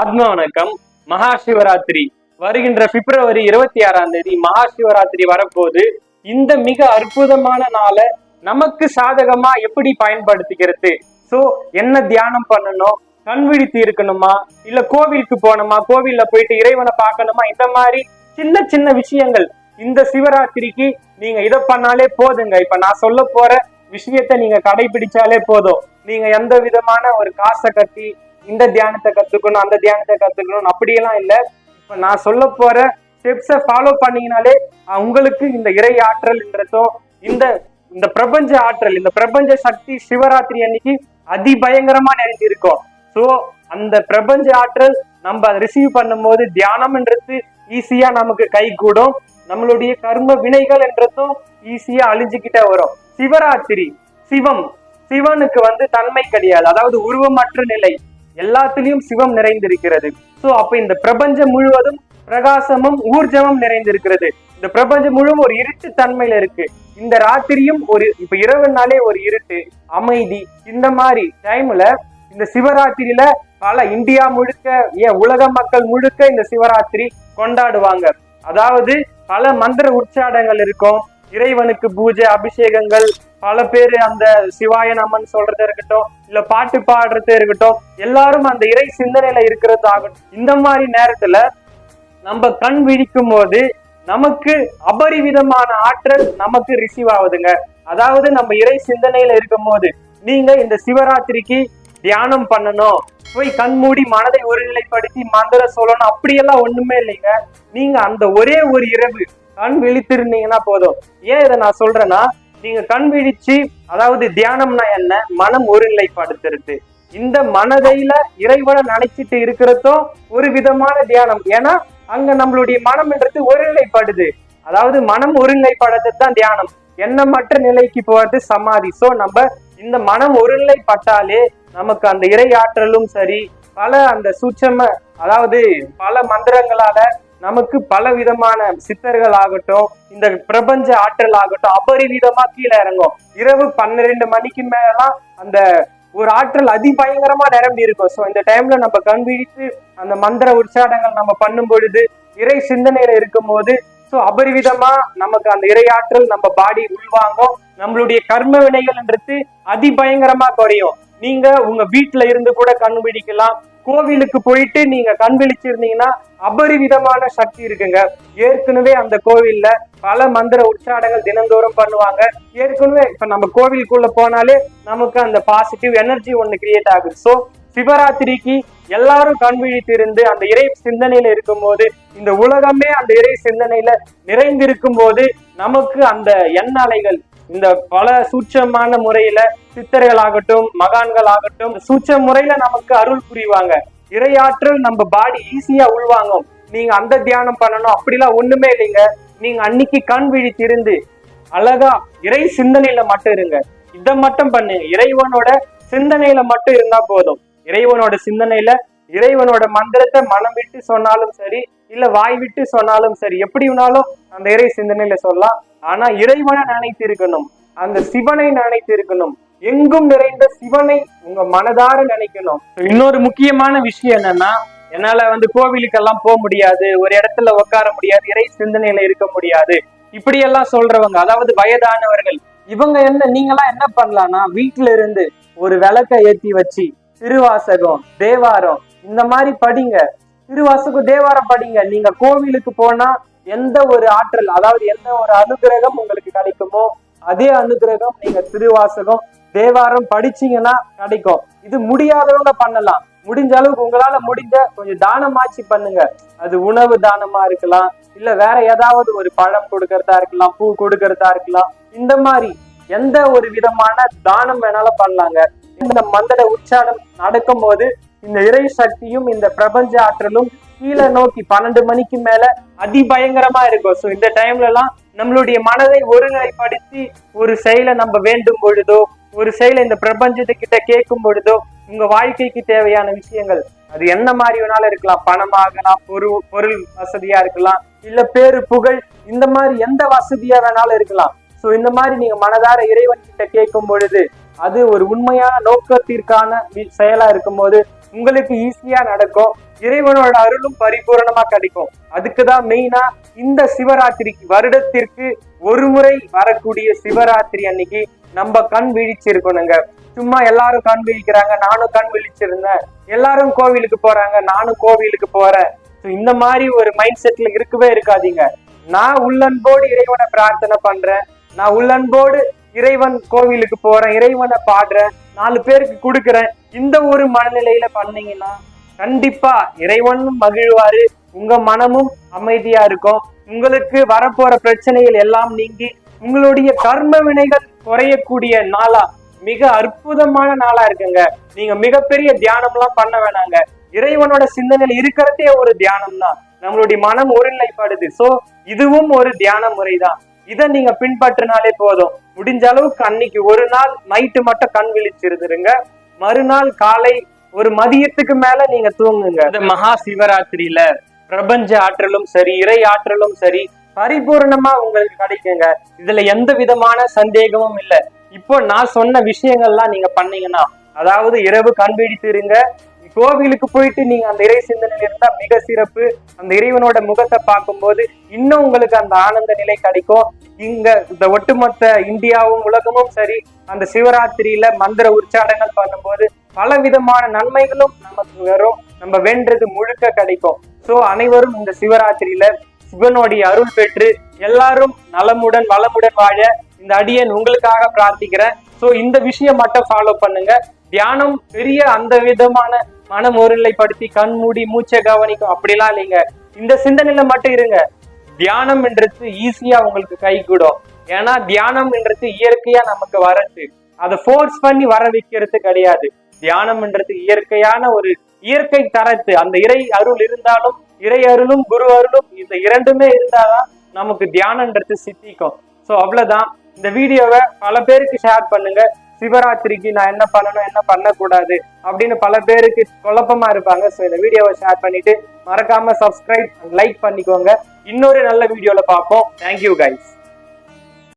ஆத்ம வணக்கம் மகா சிவராத்திரி வருகின்ற பிப்ரவரி இருபத்தி ஆறாம் தேதி மகா சிவராத்திரி வரப்போது இந்த மிக அற்புதமான நாளை நமக்கு சாதகமா எப்படி பயன்படுத்திக்கிறது? சோ என்ன தியானம் பண்ணணும்? கண் விழித்து இருக்கணுமா? இல்ல கோவிலுக்கு போகணுமா? கோவில்ல போயிட்டு இறைவனை பார்க்கணுமா? இந்த மாதிரி சின்ன சின்ன விஷயங்கள். இந்த சிவராத்திரிக்கு நீங்க இதை பண்ணாலே போதுங்க. இப்ப நான் சொல்ல போற விஷயத்த நீங்க கடைபிடிச்சாலே போதும். நீங்க எந்த விதமான ஒரு காசை கட்டி இந்த தியானத்தை கத்துக்கணும் அந்த தியானத்தை கத்துக்கணும் அப்படியெல்லாம் இல்ல. இப்ப நான் சொல்ல போற ஸ்டெப்ஸை ஃபாலோ பண்ணீங்கனாலே உங்களுக்கு இந்த இறை ஆற்றல்ன்றதும் இந்த இந்த பிரபஞ்ச ஆற்றல் இந்த பிரபஞ்ச சக்தி சிவராத்திரி அன்னைக்கு அதிபயங்கரமா நிறைஞ்சிருக்கும். சோ அந்த பிரபஞ்ச ஆற்றல் நம்ம அதை ரிசீவ் பண்ணும்போது தியானம்ன்றது ஈஸியா நமக்கு கை கூடும் நம்மளுடைய கர்ம வினைகள் என்றதும் ஈஸியா அழிஞ்சுக்கிட்டே வரும். சிவராத்திரி சிவம் சிவனுக்கு வந்து தன்மை கிடையாது. அதாவது உருவமற்ற நிலை. எல்லாத்துலயும் சிவம் நிறைந்திருக்கிறது. சோ அப்ப இந்த பிரபஞ்சம் முழுவதும் பிரகாசமும் ஊர்ஜமும் நிறைந்திருக்கிறது. இந்த பிரபஞ்சம் முழுவதும் ஒரு இருட்டு தன்மையில இருக்கு. இந்த ராத்திரியும் ஒரு இப்ப இரவுனாலே ஒரு இருட்டு அமைதி இந்த மாதிரி டைம்ல இந்த சிவராத்திரியில பல இந்தியா முழுக்க ஏன் உலக மக்கள் முழுக்க இந்த சிவராத்திரி கொண்டாடுவாங்க. அதாவது பல மந்திர உற்சாடங்கள் இருக்கும். இறைவனுக்கு பூஜை அபிஷேகங்கள் பல பேர் அந்த சிவாய நமன் சொல்றது இருக்கட்டும் இல்ல பாட்டு பாடுறது இருக்கட்டும் எல்லாரும் அந்த இறை சிந்தனையில இருக்கிறது ஆகட்டும் இந்த மாதிரி நேரத்துல நம்ம கண் விழிக்கும் போது நமக்கு அபரிவிதமான ஆற்றல் நமக்கு ரிசீவ் ஆகுதுங்க. அதாவது நம்ம இறை சிந்தனையில இருக்கும் போது நீங்க இந்த சிவராத்திரிக்கு தியானம் பண்ணணும். போய் கண் மூடி மனதை ஒருநிலைப்படுத்தி மந்திர சொல்லணும் அப்படியெல்லாம் ஒண்ணுமே இல்லைங்க. நீங்க அந்த ஒரே ஒரு இரவு கண் விழித்திருந்தீங்கன்னா போதும். ஏன் இதை நான் சொல்றேன்னா நீங்க கண் விழிச்சு அதாவது தியானம்னா என்ன? மனம் ஒருநிலைப்படுத்துறது. இந்த மனதையில இறைவனை நினைச்சிட்டு இருக்கிறதும் ஒரு விதமான தியானம். ஏன்னா அங்க நம்மளுடைய மனம்ன்றது ஒருநிலைப்படுது. அதாவது மனம் ஒருநிலைப்படுறது தான் தியானம். எண்ணமற்ற நிலைக்கு போறது சமாதி. சோ நம்ம இந்த மனம் ஒருநிலைப்பட்டாலே நமக்கு அந்த இறை ஆற்றலும் சரி பல அந்த சூட்சம அதாவது பல மந்திரங்களால நமக்கு பல விதமான சித்தர்கள் ஆகட்டும் இந்த பிரபஞ்ச ஆற்றல் ஆகட்டும் அபரிவிதமா கீழே இறங்கும். இரவு பன்னிரெண்டு மணிக்கு மேலாம் அந்த ஒரு ஆற்றல் அதிபயங்கரமா நிரம்பி இருக்கும். ஸோ இந்த டைம்ல நம்ம கண் விழித்து அந்த மந்திர உற்சாடங்கள் நம்ம பண்ணும் பொழுது இறை சிந்தனையில இருக்கும் போது ஸோ அபரிவிதமா நமக்கு அந்த இரையாற்றல் நம்ம பாடி உள்வாங்கும். நம்மளுடைய கர்ம வினைகள்ன்றது அதிபயங்கரமா குறையும். நீங்க உங்க வீட்டுல இருந்து கூட கண் கோவிலுக்கு போயிட்டு நீங்க கண் விழிச்சிருந்தீங்கன்னா அபரிவிதமான சக்தி இருக்குங்க. ஏற்கனவே அந்த கோவில்ல பல மந்திர உற்சாடங்கள் தினந்தோறும் பண்ணுவாங்க. ஏற்கனவே இப்ப நம்ம கோவிலுக்குள்ள போனாலே நமக்கு அந்த பாசிட்டிவ் எனர்ஜி ஒண்ணு கிரியேட் ஆகுது. சோ சிவராத்திரிக்கு எல்லாரும் கண்விழித்திருந்து அந்த இறை சிந்தனையில இருக்கும்போது இந்த உலகமே அந்த இறை சிந்தனையில நிறைந்திருக்கும் போது நமக்கு அந்த எண்ணலைகள் இந்த பல சூட்சமான முறையில சித்தர்கள் ஆகட்டும் மகான்கள் ஆகட்டும் சூட்ச முறையில நமக்கு அருள் புரிவாங்க. இறையாற்றல் நம்ம பாடி ஈஸியா உள்வாங்கும். நீங்க அந்த தியானம் பண்ணணும் அப்படிலாம் ஒண்ணுமே இல்லைங்க. நீங்க அன்னைக்கு கண் விழித்திருந்து அழகா இறை சிந்தனையில மட்டும் இருங்க. இதை மட்டும் பண்ணுங்க இறைவனோட சிந்தனையில மட்டும் இருந்தா போதும். இறைவனோட சிந்தனையில இறைவனோட மந்திரத்தை மனம் விட்டு சொன்னாலும் சரி இல்ல வாய் விட்டு சொன்னாலும் சரி எப்படி வேணாலும் அந்த இறை சிந்தனையில சொல்லலாம். ஆனா இறைவனை நினைத்து இருக்கணும் அந்த சிவனை நினைத்து இருக்கணும் எங்கும் நிறைந்த சிவனை உங்க மனதார நினைக்கணும். இன்னொரு முக்கியமான விஷயம் என்னன்னா என்னால வந்து கோவிலுக்கெல்லாம் போக முடியாது ஒரு இடத்துல உட்கார முடியாது இறை சிந்தனையில இருக்க முடியாது. இப்படி எல்லாம் சொல்றவங்க அதாவது வயதானவர்கள் இவங்க என்ன நீங்களாம் என்ன பண்ணலாம்னா வீட்டுல இருந்து ஒரு விளக்க ஏத்தி வச்சு திருவாசகம் தேவாரம் இந்த மாதிரி படிங்க. திருவாசகம் தேவாரம் படிங்க. நீங்க கோவிலுக்கு போனா எந்த ஒரு ஆற்றல் அதாவது எந்த ஒரு அனுகிரகம் உங்களுக்கு கிடைக்குமோ அதே அனுகிரகம் நீங்க திருவாசகம் தேவாரம் படிச்சீங்கன்னா கிடைக்கும். இது முடியாதவங்க பண்ணலாம். முடிஞ்ச அளவுக்கு உங்களால முடிஞ்ச கொஞ்சம் தானமாச்சு பண்ணுங்க. அது உணவு தானமா இருக்கலாம் இல்ல வேற ஏதாவது ஒரு பழம் கொடுக்கறதா இருக்கலாம் பூ கொடுக்கறதா இருக்கலாம். இந்த மாதிரி எந்த ஒரு விதமான தானம் வேணாலும் பண்ணலாங்க. இந்த மந்திர உச்சாரம் நடக்கும் போது இந்த இறை சக்தியும் இந்த பிரபஞ்ச ஆற்றலும் கீழே நோக்கி பன்னெண்டு மணிக்கு மேல அதிபயங்கரமா இருக்கும். ஸோ இந்த டைம்ல எல்லாம் நம்மளுடைய மனதை ஒருநிலைப்படுத்தி ஒரு செயலை நம்ம வேண்டும் பொழுதோ ஒரு செயலை இந்த பிரபஞ்சத்துக்கிட்ட கேட்கும் பொழுதோ உங்க வாழ்க்கைக்கு தேவையான விஷயங்கள் அது என்ன மாதிரி வேணாலும் இருக்கலாம். பணமாகலாம் பொருள் பொருள் வசதியா இருக்கலாம் இல்ல பேரு புகழ் இந்த மாதிரி எந்த வசதியா வேணாலும் இருக்கலாம். சோ இந்த மாதிரி நீங்க மனதார இறைவன் கிட்ட கேட்கும் பொழுது அது ஒரு உண்மையான நோக்கத்திற்கான செயலா இருக்கும்போது உங்களுக்கு ஈஸியா நடக்கும். இறைவனோட அருளும் பரிபூரணமா கிடைக்கும். அதுக்குதான் மெயினா இந்த சிவராத்திரிக்கு வருடத்திற்கு ஒரு முறை வரக்கூடிய சிவராத்திரி அன்னைக்கு நம்ம கண் விழிச்சிருக்கணுங்க. சும்மா எல்லாரும் கண் விழிக்கிறாங்க நானும் கண் விழிச்சிருந்தேன். எல்லாரும் கோவிலுக்கு போறாங்க நானும் கோவிலுக்கு போறேன். இந்த மாதிரி ஒரு மைண்ட் செட்ல இருக்கவே இருக்காதீங்க. நான் உள்ளன்போடு இறைவனை பிரார்த்தனை பண்றேன். நான் உள்ளன்போடு இறைவன் கோவிலுக்கு போறேன் இறைவனை பாடுறேன் நாலு பேருக்கு கொடுக்குறேன். இந்த ஒரு மனநிலையில பண்ணீங்கன்னா கண்டிப்பா இறைவனும் மகிழ்வாரு. உங்க மனமும் அமைதியா இருக்கும். உங்களுக்கு வரப்போற பிரச்சனைகள் எல்லாம் நீங்கி உங்களுடைய கர்ம வினைகள் குறையக்கூடிய நாளா மிக அற்புதமான நாளா இருக்குங்க. நீங்க மிகப்பெரிய தியானம் எல்லாம் பண்ண வேணாங்க. இறைவனோட சிந்தனையில் இருக்கிறதே ஒரு தியானம் தான் நம்மளுடைய மனம் ஒருநிலைப்படுது. சோ இதுவும் ஒரு தியான முறைதான். இதை நீங்க பின்பற்றினாலே போதும். முடிஞ்ச அளவுக்கு அன்னைக்கு ஒரு நாள் நைட்டு மட்டும் கண் விழிச்சிருந்துருங்க. மறுநாள் காலை ஒரு மதியத்துக்கு மேல நீங்க தூங்குங்க. இந்த மகா சிவராத்திரியில பிரபஞ்ச ஆற்றலும் சரி இறை ஆற்றலும் சரி பரிபூர்ணமா உங்களுக்கு கிடைக்குங்க. இதுல எந்த விதமான சந்தேகமும் இல்ல. இப்போ நான் சொன்ன விஷயங்கள்லாம் நீங்க பண்ணீங்கன்னா அதாவது இரவு கண் விழித்து இருங்க கோவிலுக்கு போயிட்டு நீங்க அந்த இறை சிந்தனையில இருந்தா மிக சிறப்பு. அந்த இறைவனோட முகத்தை பார்க்கும்போது இன்னும் உங்களுக்கு அந்த ஆனந்த நிலை கிடைக்கும். இங்க இந்த ஒட்டுமொத்த இந்தியாவும் உலகமும் சரி அந்த சிவராத்திரியில மந்திர உற்சாடங்கள் பண்ணும்போது பல விதமான நன்மைகளும் நமக்கு வரும். நம்ம வென்றது முழுக்க கிடைக்கும். சோ அனைவரும் இந்த சிவராத்திரியில சிவனுடைய அருள் பெற்று எல்லாரும் நலமுடன் வளமுடன் வாழ இந்த அடியன் உங்களுக்காக பிரார்த்திக்கிறேன். சோ இந்த விஷயம் மட்டும் ஃபாலோ பண்ணுங்க. தியானம் பெரிய அந்த விதமான மனம் ஒருநிலைப்படுத்தி கண் மூடி மூச்சை கவனிக்கும். அப்படிலாம் இல்லைங்க. இந்த சிந்தனையில மட்டும் இருங்க. தியானம் என்றது ஈஸியா உங்களுக்கு கை கூடும் ஏன்னா தியானம் என்றது இயற்கையா நமக்கு வரது அதை ஃபோர்ஸ் பண்ணி வர வைக்கிறது கிடையாது. தியானம் என்றது இயற்கையான ஒரு இயற்கை தரத்து. அந்த இறை அருள் இருந்தாலும் இறை அருளும் குரு அருளும் இந்த இரண்டுமே இருந்தாதான் நமக்கு தியானன்றது சித்திக்கும். சோ அவ்வளவுதான். இந்த வீடியோவை பல பேருக்கு ஷேர் பண்ணுங்க. சிவராத்திரிக்கு நான் என்ன பண்ணணும் என்ன பண்ணக்கூடாது அப்படின்னு பல பேருக்கு குழப்பமா இருப்பாங்க. ஸோ இந்த வீடியோவை ஷேர் பண்ணிட்டு மறக்காம சப்ஸ்கிரைப் லைக் பண்ணிக்கோங்க. இன்னொரு நல்ல வீடியோல பார்ப்போம். Thank you guys